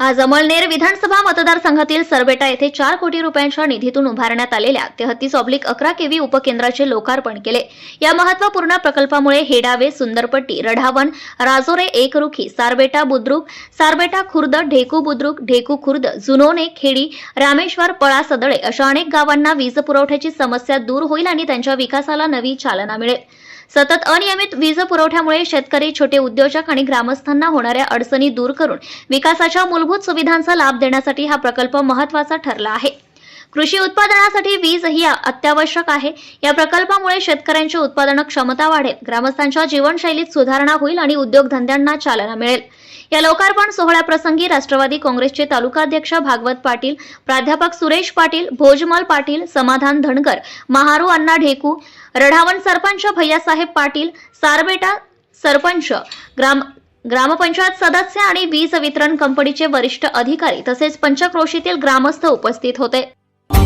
आज अमळनेर विधानसभा मतदारसंघातील सरबेटा येथे चार कोटी रुपयांच्या निधीतून उभारण्यात आलेल्या तेहतीस ऑब्लिक अकरा केव्ही उपकेंद्राचे लोकार्पण केले. या महत्त्वपूर्ण प्रकल्पामुळे हेडावे सुंदरपट्टी रढावन राजोरे एकरुखी सारबेटा बुद्रुक सारबेटा खुर्द ढेकू बुद्रुक ढेकू खुर्द जुनोने खेडी रामेश्वर पळा सदळे अशा अनेक गावांना वीज पुरवठ्याची समस्या दूर होईल आणि त्यांच्या विकासाला नवी चालना मिळेल. सतत अनियमित वीज पुरवठ्यामुळे शेतकरी छोटे उद्योजक आणि ग्रामस्थांना होणाऱ्या अडचणी दूर करून विकासाच्या मूलभूत सुविधांचा लाभ देण्यासाठी हा प्रकल्प महत्त्वाचा ठरला आहे. कृषी उत्पादनासाठी वीज ही अत्यावश्यक आहे. या प्रकल्पामुळे शेतकऱ्यांची उत्पादन क्षमता वाढेल ग्रामस्थांच्या जीवनशैलीत सुधारणा होईल आणि उद्योगधंद्यांना चालना मिळेल. या लोकार्पण सोहळ्याप्रसंगी राष्ट्रवादी काँग्रेसचे तालुकाध्यक्ष भागवत पाटील प्राध्यापक सुरेश पाटील भोजमल पाटील समाधान धनगर महारू अण्णा ढेकू रढावन सरपंच भैयासाहेब पाटील सारबेटा सरपंच ग्राम ग्रामपंचायत सदस्य आणि वीज वितरण कंपनीचे वरिष्ठ अधिकारी तसेच पंचक्रोशीतील ग्रामस्थ उपस्थित होते.